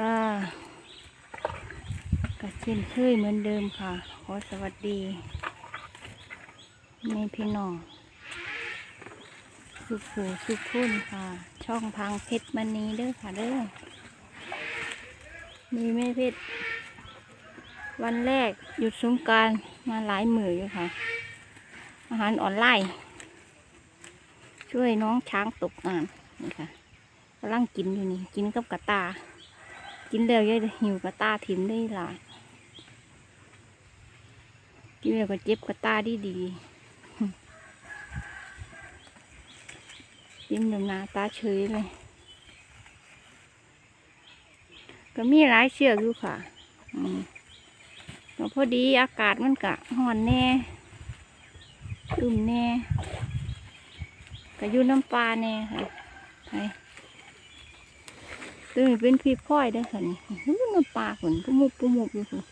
ค่ะกเช่นเคยเหมือนเดิมค่ะ ขอสวัสดีแม่พี่น้องสุขูสุขคุณค่ะ ช่องพังเพชรมันนี้เด้อค่ะเด้อมีแม่เพชรวันแรกหยุดสงการมาหลายมืออยู่ค่ะ อาหารออนไลน์ช่วยน้องช้างตกงานนี่ค่ะกำลังกินอยู่นี่ กินกับกระตา กินแล้วยายหิวกระตาถิ่มได้หลายกินแล้วก็เจ็บกระตาดีดียิ้มดำหนาตาเฉยเลย ก็มีหลายเชือกอยู่ค่ะอืมแล้วพอดีอากาศมันกะห่อนแน่อึมแน่ก็อยู่น้ำปลาแน่ค่ะไป ตัวนี้เป็นพี่พ่อยได้อค่ะนี่น้ำปลาฝนปุมุบปุมุบอยู่ค่ะ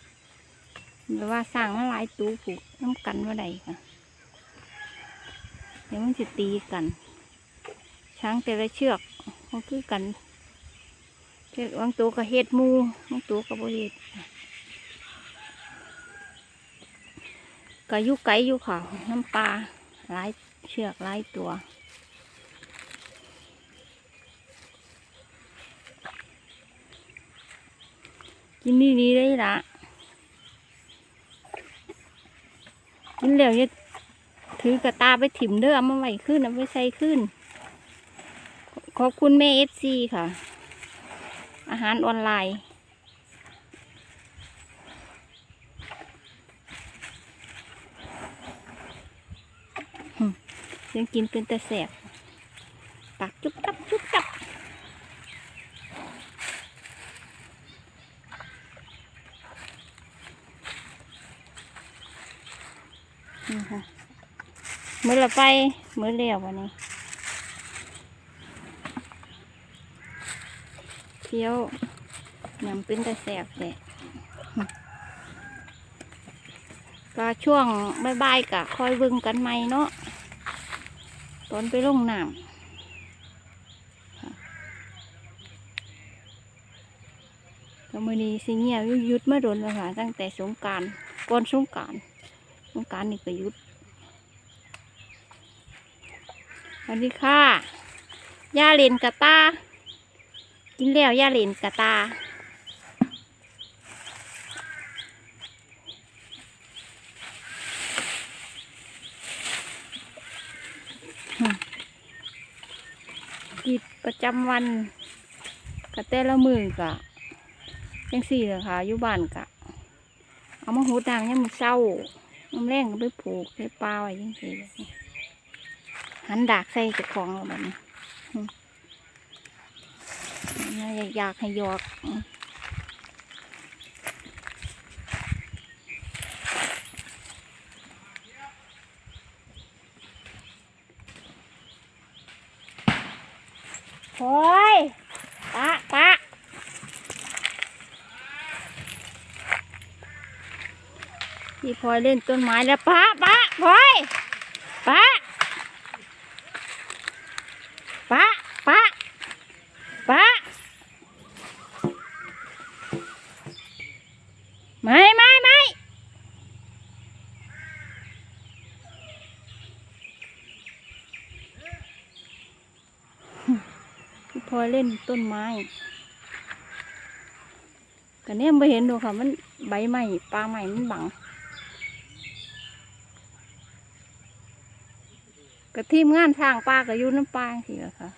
แต่ว่าสร้างมาหลายตู้ผูกน้ำกันว่าใดค่ะ เดี๋ยวมันจะตีกัน ช้างแต่ละเชือกมันคือกันเชือกบางตัวก็เฮ็ดมูบางตัวก็บเฮ็ดก็ยุไก่ยู่ค่ะน้ำปลาหลายเชือกหลายตัว กินดีๆได้ละกินแล้วอย่าถือกระตาไปถิ่มเด้อเอามาไว้ขึ้นเอาไปใส่ขึ้น ขอบคุณแม่เอฟซีค่ะ อาหารออนไลน์ยังกินเป็นแต่แสบปากจุ๊บจับจุ๊บจับนี่ค่ะ มือละไปมือเลี้ยววันนี้เที่ยวยำเป็นแต่แสบเลยก็ช่วงบ่ายๆกะคอยเบิ่งกันใหม่เนาะตอนไปลงน้ำก็มือนี้สิเงียยุดเมื่อโดนแล้วค่ะตั้งแต่สงการก่อนสงการสงการนี่ก็ยุดส วัสดีค่ะย่าเลนกะตา กินแล้วย่าเลนกะตา กิจประจำวันกะแต่ละมือกะจังสี่เลยค่ะอยู่บ้านกะ เอามาหูดังยังมือเศร้าน้ำแรงก็ไปผูกใส่ปลาไว้ยังสี่เลย หันดากใส่เจ้าของเราแบบนี้อยากอยากให้ยอกโอ้ยปะปะพี่พลอยเล่นต้นไม้แล้วปะปะพลอยปะปะปะปะไม่ไม่ไม่ พอยเล่นต้นไม้กันเนี่ยไม่เห็นดูค่ะ มันใบใหม่ปลาใหม่มันบังกับทีมงานทางปลากับยูน้ำปลาสิละค่ะ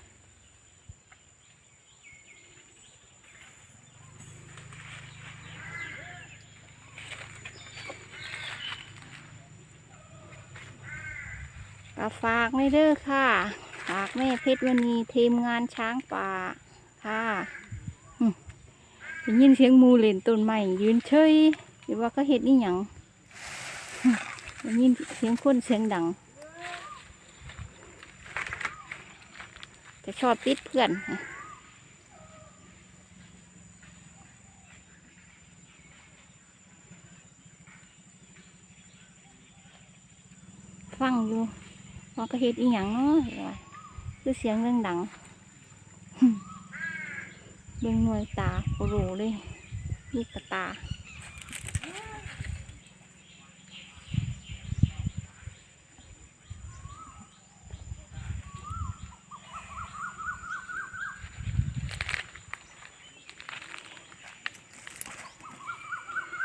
ฝากไม่เด้อค่ะ ฝากแม่เพชรวณีทีมงานช้างป่าค่ะยินเสียงมูเล่นต้นไม้ยืนเฉยหรือว่าเขาเห็ดนี่หยังยินเสียงคนเสียงดังจะชอบติดเพื่อนฟังอยู่ว่าก็เฮ็ดอีหยังเนาะ คือเสียงเรื่องดังเบิ่งหน่วยตาโปรเลยลูกกระตา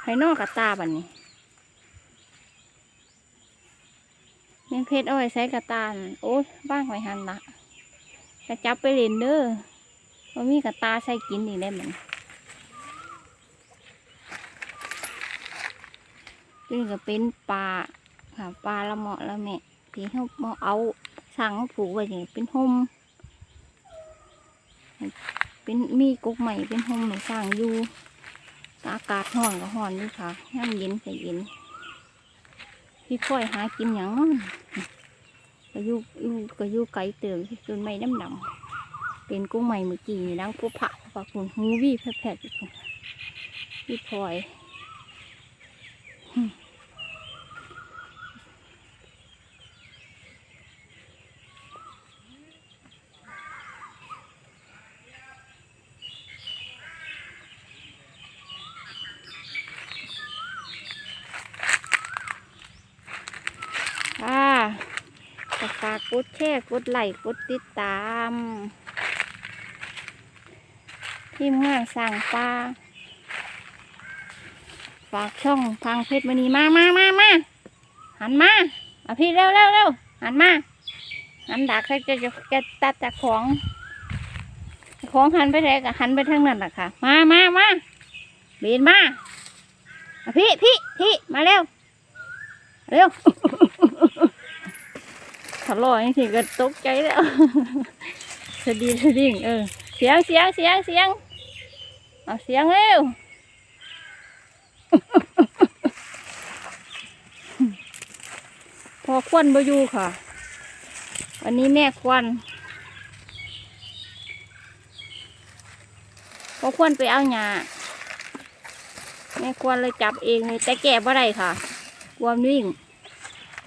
ให้นอกกระตาบันนี้แมงเพชรเอาไว้ใส่กระตาโอ้ยบ้างไว้หันละ กระจับไปเล่นเด้อว่ามีกระตาใส่กินอีกได้เหมือนนี่ก็เป็นปลาค่ะปลาละเหมาะละแม่ที่เขามาเอาสั่งผูกไว้อย่างเป็นห่มเป็นมีกกใหม่เป็นห่มให้สร้างอยู่อากาศร้อนก็ร้อนนี่ค่ะย่ำเย็นก็เย็นพี่พ่อยหากินอย่างนั้น ก็อยู่ก็อยุไกลเติมจนไม่น้ำดำเป็นกุ้งใหม่เมื่อกี้นี่ดังผู้ผักปาคุณหูวี่แผลๆอยู่ที่พอยหึค่ะฝากกดแชร์กดไลค์กดติดตาม ทีมงานสั่งปลาฝากช่องทางเพชรมณีมามามามาหันมาอาพี่เร็วเร็วเร็วหันมาหันดักใครจะจะจะตัดจากของ ของหันไปไหนก็หันไปทางนั้นแหละค่ะ มามามาเบนมาพี่พี่พี่มาเร็ว เร็ว ถ้าลอยจริงๆก็ตกใจแล้วสะดีสะดิ่งเออ เสียงเสียงเสียงเสียงเอาเสียงเร็วพอควันบอยู่ค่ะ วันนี้แม่ควันพอควันไปเอาหญ้าแม่ควันเลยจับเองเลยแต่แก่บ่ได้ค่ะกลัวมันวิ่ง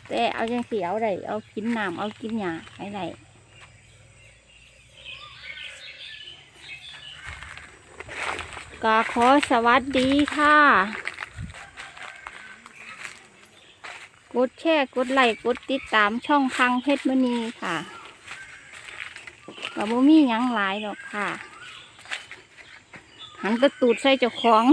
แต่เอาจังสีเอาได้เอากินน้ำเอากินหญ้าให้ได้ก็ขอสวัสดีค่ะ กดแชร์กดไลค์กดติดตามช่องพังเพชรมณีค่ะก็บ่มีหยังหลายหรอกค่ะ หันตะตูดใส่เจ้าของ